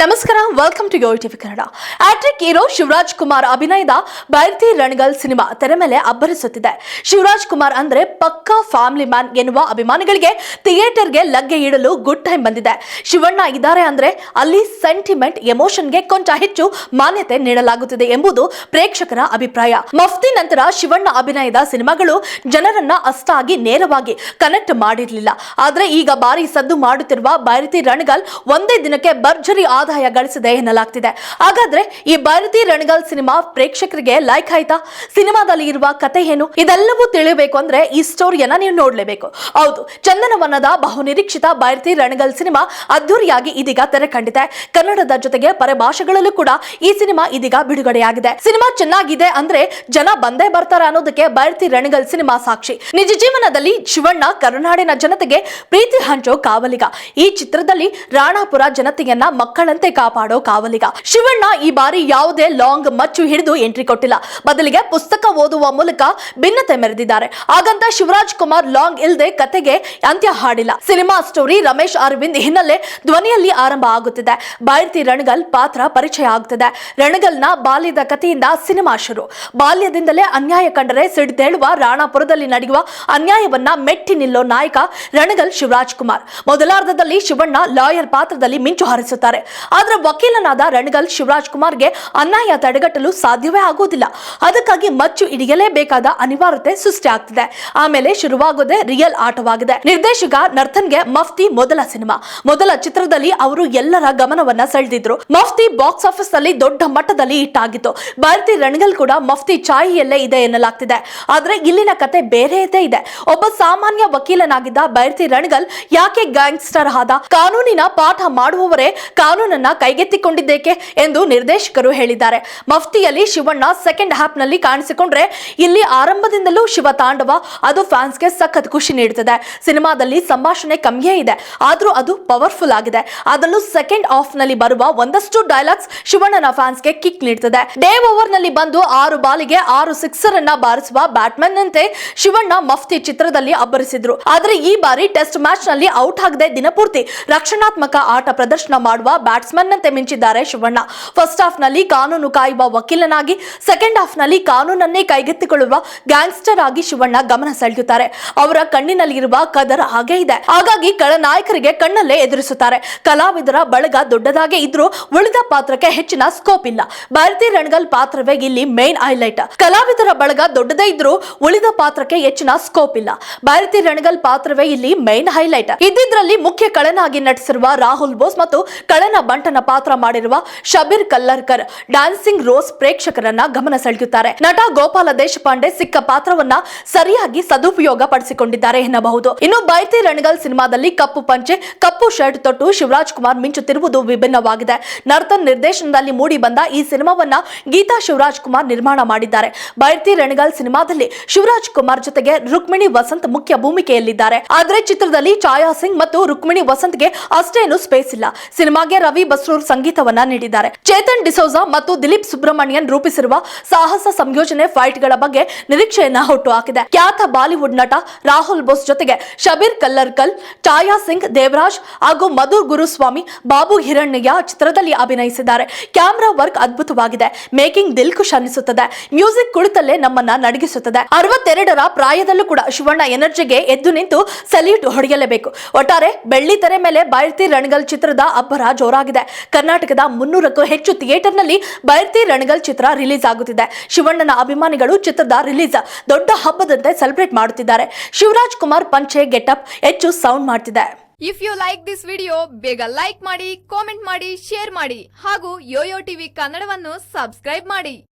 ನಮಸ್ಕಾರ welcome to TV Kannada hat trick hero Shivaraj Kumar ಅಭಿನಯದ Bhairathi Ranagal cinema ತೆರೆ ಮೇಲೆ ಅಬ್ಬರಿಸುತ್ತಿದೆ. ಶಿವರಾಜ್ ಕುಮಾರ್ ಅಂದ್ರೆ ಪಕ್ಕಾ ಫ್ಯಾಮಿಲಿ ಮ್ಯಾನ್ ಎನ್ನುವ ಅಭಿಮಾನಿಗಳಿಗೆ ಥಿಯೇಟರ್ಗೆ ಲಗ್ಗೆ ಇಡಲು ಗುಡ್ ಟೈಮ್ ಬಂದಿದೆ. ಶಿವಣ್ಣ ಇದ್ದಾರೆ ಅಂದ್ರೆ ಅಲ್ಲಿ ಸೆಂಟಿಮೆಂಟ್ ಎಮೋಷನ್ಗೆ ಕೊಂಚ ಹೆಚ್ಚು ಮಾನ್ಯತೆ ನೀಡಲಾಗುತ್ತಿದೆ ಎಂಬುದು ಪ್ರೇಕ್ಷಕರ ಅಭಿಪ್ರಾಯ. ಮಫ್ತಿ ನಂತರ ಶಿವಣ್ಣ ಅಭಿನಯದ ಸಿನಿಮಾಗಳು ಜನರನ್ನ ಅಷ್ಟಾಗಿ ನೇರವಾಗಿ ಕನೆಕ್ಟ್ ಮಾಡಿರಲಿಲ್ಲ. ಆದ್ರೆ ಈಗ ಬಾರಿ ಸದ್ದು ಮಾಡುತ್ತಿರುವ ಬೈರತಿ ರಣಗಲ್ ಒಂದೇ ದಿನಕ್ಕೆ ಭರ್ಜರಿ ಆದಾಯ ಗಳಿಸಿದೆ ಎನ್ನಲಾಗ್ತಿದೆ. ಹಾಗಾದ್ರೆ ಈ ಭಾರತಿ ರಣಗಲ್ ಸಿನಿಮಾ ಪ್ರೇಕ್ಷಕರಿಗೆ ಲೈಕ್ ಆಯ್ತಾ? ಸಿನಿಮಾದಲ್ಲಿ ಇರುವ ಕತೆ ಏನು? ಇದೆಲ್ಲವೂ ತಿಳಿಯಬೇಕು ಅಂದ್ರೆ ಈ ಸ್ಟೋರಿಯನ್ನ ನೀವು ನೋಡ್ಲೇಬೇಕು. ಹೌದು, ಚಂದನವನದ ಬಹುನಿರೀಕ್ಷಿತ ಭಾರತಿ ರಣಗಲ್ ಸಿನಿಮಾ ಅದ್ದೂರಿಯಾಗಿ ಇದೀಗ ತೆರೆ ಕಂಡಿದೆ. ಕನ್ನಡದ ಜೊತೆಗೆ ಪರಭಾಷೆಗಳಲ್ಲೂ ಕೂಡ ಈ ಸಿನಿಮಾ ಇದೀಗ ಬಿಡುಗಡೆಯಾಗಿದೆ. ಸಿನಿಮಾ ಚೆನ್ನಾಗಿದೆ ಅಂದ್ರೆ ಜನ ಬಂದೇ ಬರ್ತಾರೆ ಅನ್ನೋದಕ್ಕೆ ಭಾರತಿ ರಣಗಲ್ ಸಿನಿಮಾ ಸಾಕ್ಷಿ. ನಿಜ ಜೀವನದಲ್ಲಿ ಶಿವಣ್ಣ ಕರುನಾಡಿನ ಜನತೆಗೆ ಪ್ರೀತಿ ಹಂಚೋ ಕಾವಲಿಗ. ಈ ಚಿತ್ರದಲ್ಲಿ ರಾಣಾಪುರ ಜನತೆಯನ್ನ ಮಕ್ಕಳಂತೆ ಕಾಪಾಡೋ ಕಾವಲಿಗ. ಶಿವಣ್ಣ ಈ ಬಾರಿ ಯಾವುದೇ ಲಾಂಗ್ ಮಚ್ಚು ಹಿಡಿದು ಎಂಟ್ರಿ ಕೊಟ್ಟಿಲ್ಲ. ಬದಲಿಗೆ ಪುಸ್ತಕ ಓದುವ ಮೂಲಕ ಭಿನ್ನತೆ ಮೆರೆದಿದ್ದಾರೆ. ಹಾಗಂತ ಶಿವರಾಜ್ ಕುಮಾರ್ ಲಾಂಗ್ ಇಲ್ಲದೆ ಕತೆಗೆ ಅಂತ್ಯ ಹಾಡಿಲ್ಲ. ಸಿನಿಮಾ ಸ್ಟೋರಿ ರಮೇಶ್ ಅರವಿಂದ್ ಹಿನ್ನೆಲೆ ಧ್ವನಿಯಲ್ಲಿ ಆರಂಭ ಆಗುತ್ತಿದೆ. ಬೈರ್ತಿ ರಣಗಲ್ ಪಾತ್ರ ಪರಿಚಯ ಆಗುತ್ತಿದೆ ರಣಗಲ್ನ ಬಾಲ್ಯದ ಕಥೆಯಿಂದ ಸಿನಿಮಾ ಶುರು. ಬಾಲ್ಯದಿಂದಲೇ ಅನ್ಯಾಯ ಕಂಡರೆ ಸಿಡಿದೇಳುವ ರಾಣಾಪುರದಲ್ಲಿ ನಡೆಯುವ ಅನ್ಯಾಯವನ್ನ ಮೆಟ್ಟಿ ನಿಲ್ಲೋ ನಾಯಕ ರಣಗಲ್ ಶಿವರಾಜ್ ಕುಮಾರ್. ಮೊದಲಾರ್ಧದಲ್ಲಿ ಶಿವಣ್ಣ ಲಾಯರ್ ಪಾತ್ರದಲ್ಲಿ ಮಿಂಚು ಹಾರಿಸುತ್ತಾರೆ. ಆದ್ರೆ ವಕೀಲನಾದ ರಣಗಲ್ ಶಿವರಾಜ್ ಕುಮಾರ್ಗೆ ಅನ್ಯಾಯ ತಡೆಗಟ್ಟಲು ಸಾಧ್ಯವೇ ಆಗುವುದಿಲ್ಲ ಅದಕ್ಕಾಗಿ ಮಚ್ಚು ಹಿಡಿಯಲೇಬೇಕಾದ ಅನಿವಾರ್ಯತೆ ಸೃಷ್ಟಿಯಾಗ್ತಿದೆ ಆಮೇಲೆ ಶುರುವಾಗೋದೇ ರಿಯಲ್ ಆಟವಾಗಿದೆ. ನಿರ್ದೇಶಕ ನರ್ತನ್ಗೆ ಮಫ್ತಿ ಮೊದಲ ಸಿನಿಮಾ. ಮೊದಲ ಚಿತ್ರದಲ್ಲಿ ಅವರು ಎಲ್ಲರ ಗಮನವನ್ನ ಸೆಳೆದಿದ್ರು. ಮಫ್ತಿ ಬಾಕ್ಸ್ ಆಫೀಸ್ನಲ್ಲಿ ದೊಡ್ಡ ಮಟ್ಟದಲ್ಲಿ ಹಿಟ್ ಆಗಿತ್ತು. ಭಾರತಿ ರಣಗಲ್ ಕೂಡ ಮಫ್ತಿ ಛಾಯಿಯಲ್ಲೇ ಇದೆ ಎನ್ನಲಾಗ್ತಿದೆ. ಆದ್ರೆ ಇಲ್ಲಿನ ಕತೆ ಬೇರೆಯದೇ ಇದೆ. ಒಬ್ಬ ಸಾಮಾನ್ಯ ವಕೀಲನಾಗಿದ್ದ ಭಾರತಿ ರಣಗಲ್ ಯಾಕೆ ಗ್ಯಾಂಗ್ಸ್ಟರ್ ಆದ? ಕಾನೂನಿನ ಪಾಠ ಮಾಡುವವರೇ ಕಾನೂನನ್ನ ಕೈಗೆತ್ತಿಕೊಂಡಿದ್ದೇಕೆ ಎಂದು ನಿರ್ದೇಶಕರು ಹೇಳಿದ್ದಾರೆ. ಮಫ್ತಿಯಲ್ಲಿ ಶಿವಣ್ಣ ಸೆಕೆಂಡ್ ಹಾಫ್ನಲ್ಲಿ ಕಾಣಿಸಿಕೊಂಡ್ರೆ ಇಲ್ಲಿ ಆರಂಭದಿಂದಲೂ ಶಿವ ತಾಂಡವ, ಅದು ಫ್ಯಾನ್ಸ್ಗೆ ಸಖತ್ ಖುಷಿ ನೀಡುತ್ತದೆ. ಸಿನಿಮಾದಲ್ಲಿ ಸಂಭಾಷಣೆ ಕಮ್ಮಿಯೇ ಇದೆ, ಆದ್ರೂ ಅದು ಪವರ್ಫುಲ್ ಆಗಿದೆ. ಅದರಲ್ಲೂ ಸೆಕೆಂಡ್ ಹಾಫ್ನಲ್ಲಿ ಬರುವ ಒಂದಷ್ಟು ಡೈಲಾಗ್ಸ್ ಶಿವಣ್ಣನ ಫ್ಯಾನ್ಸ್ಗೆ ಕಿಕ್ ನೀಡುತ್ತದೆ ಡೇ ಓವರ್ನಲ್ಲಿ ಬಂದು ಆರು ಬಾಲಿಗೆ ಆರು ಸಿಕ್ಸರ್ ಅನ್ನ ಬಾರಿಸುವ ಬ್ಯಾಟ್ಮನ್ ನಂತೆ ಶಿವಣ್ಣ ಮಫ್ತಿ ಚಿತ್ರದಲ್ಲಿ ಅಬ್ಬರಿಸಿದ್ರು. ಆದ್ರೆ ಈ ಬಾರಿ ಟೆಸ್ಟ್ ಮ್ಯಾಚ್ನಲ್ಲಿ ಔಟ್ ಆಗದೆ ದಿನಪೂರ್ತಿ ರಕ್ಷಣಾತ್ಮಕ ಆಟ ಪ್ರದರ್ಶನ ಮಾಡುವ ಬ್ಯಾಟ್ಸ್ಮನ್ ನಂತೆ ಮಿಂಚಿದ್ದಾರೆ ಶಿವಣ್ಣ. ಫಸ್ಟ್ ಹಾಫ್ನಲ್ಲಿ ಕಾನೂನು ಕಾಯುವ ವಕೀಲನಾಗಿ ಸೆಕೆಂಡ್ ಹಾಫ್ನಲ್ಲಿ ಕಾನೂನನ್ನೇ ಕೈಗೆತ್ತಿಕೊಳ್ಳುವ ಗ್ಯಾಂಗ್ಸ್ಟರ್ ಆಗಿ ಶಿವಣ್ಣ ಗಮನ ಸೆಳೆಯುತ್ತಾರೆ ಅವರ ಕಣ್ಣಿನಲ್ಲಿ ಇರುವ ಕದರ ಹಾಗೆ ಇದೆ. ಹಾಗಾಗಿ ಖಳನಾಯಕರಿಗೆ ಕಣ್ಣಲ್ಲೇ ಎದುರಿಸುತ್ತಾರೆ. ಕಲಾವಿದರ ಬಳಗ ದೊಡ್ಡದಾಗೆ ಇದ್ರೂ ಉಳಿದ ಪಾತ್ರಕ್ಕೆ ಹೆಚ್ಚಿನ ಸ್ಕೋಪ್ ಇಲ್ಲ. ಭಾರತಿ ರಣಗಲ್ ಪಾತ್ರವೇ ಇಲ್ಲಿ ಮೇನ್ ಹೈಲೈಟ್ ಕಲಾವಿದರ ಬಳಗ ದೊಡ್ಡದೇ ಇದ್ರೂ ಉಳಿದ ಪಾತ್ರಕ್ಕೆ ಹೆಚ್ಚಿನ ಸ್ಕೋಪ್ ಇಲ್ಲ. ಭಾರತಿ ರಣಗಲ್ ಪಾತ್ರವೇ ಇಲ್ಲಿ ಮೇನ್ ಹೈಲೈಟ್ ಇದ್ದಿದ್ರಲ್ಲಿ ಮುಖ್ಯ ಕಳನಾಗಿ ನಟಿಸಿರುವ ರಾಹುಲ್ ಬೋಸ್ ಮತ್ತು ಕಳನ ಬಂಟನ ಪಾತ್ರ ಮಾಡಿರುವ ಶಬೀರ್ ಕಲ್ಲರ್ಕರ್ ಡಾನ್ಸಿಂಗ್ ರೋಸ್ ಪ್ರೇಕ್ಷಕರನ್ನ ಗಮನ ಸೆಳೆಯುತ್ತಾರೆ. ನಟ ಗೋಪಾಲ ದೇಶಪಾಂಡೆ ಸಿಕ್ಕ ಪಾತ್ರವನ್ನ ಸರಿಯಾಗಿ ಸದುಪಯೋಗ ಪಡಿಸಿಕೊಂಡಿದ್ದಾರೆ ಎನ್ನಬಹುದು. ಇನ್ನು ಬೈತಿ ರಣಗಲ್ ಸಿನಿಮಾದಲ್ಲಿ ಕಪ್ಪು ಪಂಚೆ, ಕಪ್ಪು ಶರ್ಟ್ ತೊಟ್ಟು ಶಿವರಾಜ್ ಕುಮಾರ್ ಮಿಂಚುತ್ತಿರುವುದು ವಿಭಿನ್ನವಾಗಿದೆ. ನರ್ತನ್ ನಿರ್ದೇಶನದಲ್ಲಿ ಮೂಡಿ ಬಂದ ಈ ಸಿನಿಮಾವನ್ನ ಗೀತಾ ಶಿವರಾಜ್ ಕುಮಾರ್ ನಿರ್ಮಾಣ ಮಾಡಿದ್ದಾರೆ. ಬೈರ್ತಿ ರಣಗಲ್ ಸಿನಿಮಾದಲ್ಲಿ ಶಿವರಾಜ್ ಕುಮಾರ್ ಜೊತೆಗೆ ರುಕ್ಮಿಣಿ ವಸಂತ್ ಮುಖ್ಯ ಭೂಮಿಕೆಯಲ್ಲಿದ್ದಾರೆ. ಆದರೆ ಚಿತ್ರದಲ್ಲಿ ಛಾಯಾ ಸಿಂಗ್ ಮತ್ತು ರುಕ್ಮಿಣಿ ವಸಂತ್ಗೆ ಅಷ್ಟೇನು ಸ್ಪೇಸ್ ಇಲ್ಲ. ಸಿನಿಮಾಗೆ ರವಿ ಬಸ್ರೂರ್ ಸಂಗೀತವನ್ನ ನೀಡಿದ್ದಾರೆ. ಚೇತನ್ ಡಿಸೋಜಾ ಮತ್ತು ದಿಲೀಪ್ ಸುಬ್ರಹ್ಮಣ್ಯನ್ ರೂಪಿಸಿರುವ ಸಾಹಸ ಸಂಯೋಜನೆ ಫೈಟ್ಗಳ ಬಗ್ಗೆ ನಿರೀಕ್ಷೆಯನ್ನ ಹುಟ್ಟು ಹಾಕಿದೆ ಖ್ಯಾತ ಬಾಲಿವುಡ್ ನಟ ರಾಹುಲ್ ಬೋಸ್ ಜೊತೆಗೆ ಶಬೀರ್ ಕಲ್ಲರ್ಕಲ್, ಛಾಯಾ ಸಿಂಗ್ ದೇವರಾಜ್ ಹಾಗೂ ಮಧು ಗುರುಸ್ವಾಮಿ ಬಾಬು ಹಿರಣ್ಯ ಚಿತ್ರದಲ್ಲಿ ಅಭಿನಯಿಸಿದ್ದಾರೆ. ಕ್ಯಾಮ್ರಾ ವರ್ಕ್ ಅದ್ಭುತವಾಗಿದೆ. ಮೇಕಿಂಗ್ ದಿಲ್ಖುಷ್ ಅನ್ನಿಸುತ್ತದೆ. ಮ್ಯೂಸಿಕ್ ಕುಳಿತಲ್ಲೇ ನಮ್ಮನ್ನ ನಡಗಿಸುತ್ತದೆ. ಅರವತ್ತೆರಡರ ಪ್ರಾಯದಲ್ಲೂ ಕೂಡ ಶಿವಣ್ಣ ಎನರ್ಜಿಗೆ ಎದ್ದು ನಿಂತು ಸಲ್ಯೂಟ್ ಹೊಡೆಯಲೇಬೇಕು. ಒಟ್ಟಾರೆ ಬೆಳ್ಳಿ ತೆರೆ ಮೇಲೆ ಬೈರ್ತಿ ರಣಗಲ್ ಚಿತ್ರದ ಅಬ್ಬರ ಜೋರಾಗಿದೆ. ಕರ್ನಾಟಕದ ಮುನ್ನೂರಕ್ಕೂ ಹೆಚ್ಚು ಥಿಯೇಟರ್ನಲ್ಲಿ ಬೈರ್ತಿ ರಣಗಲ್ ಚಿತ್ರ ರಿಲೀಸ್ ಆಗುತ್ತಿದೆ. ಶಿವಣ್ಣನ ಅಭಿಮಾನಿಗಳು ಚಿತ್ರದ ರಿಲೀಸ್ ದೊಡ್ಡ ಹಬ್ಬದಂತೆ ಸೆಲೆಬ್ರೇಟ್ ಮಾಡುತ್ತಿದ್ದಾರೆ. ಶಿವರಾಜ್ ಕುಮಾರ್ ಪಂಚೆ ಗೆಟಪ್ ಹೆಚ್ಚು ಸೌಂಡ್ ಮಾಡ್ತಿದೆ. If you like this video ಬೇಗ ಲೈಕ್ ಮಾಡಿ ಕಾಮೆಂಟ್ ಮಾಡಿ ಶೇರ್ ಮಾಡಿ ಹಾಗೂ ಯೋಯೋ ಟಿವಿ ಕನ್ನಡವನ್ನು ಸಬ್ಸ್ಕ್ರೈಬ್ ಮಾಡಿ.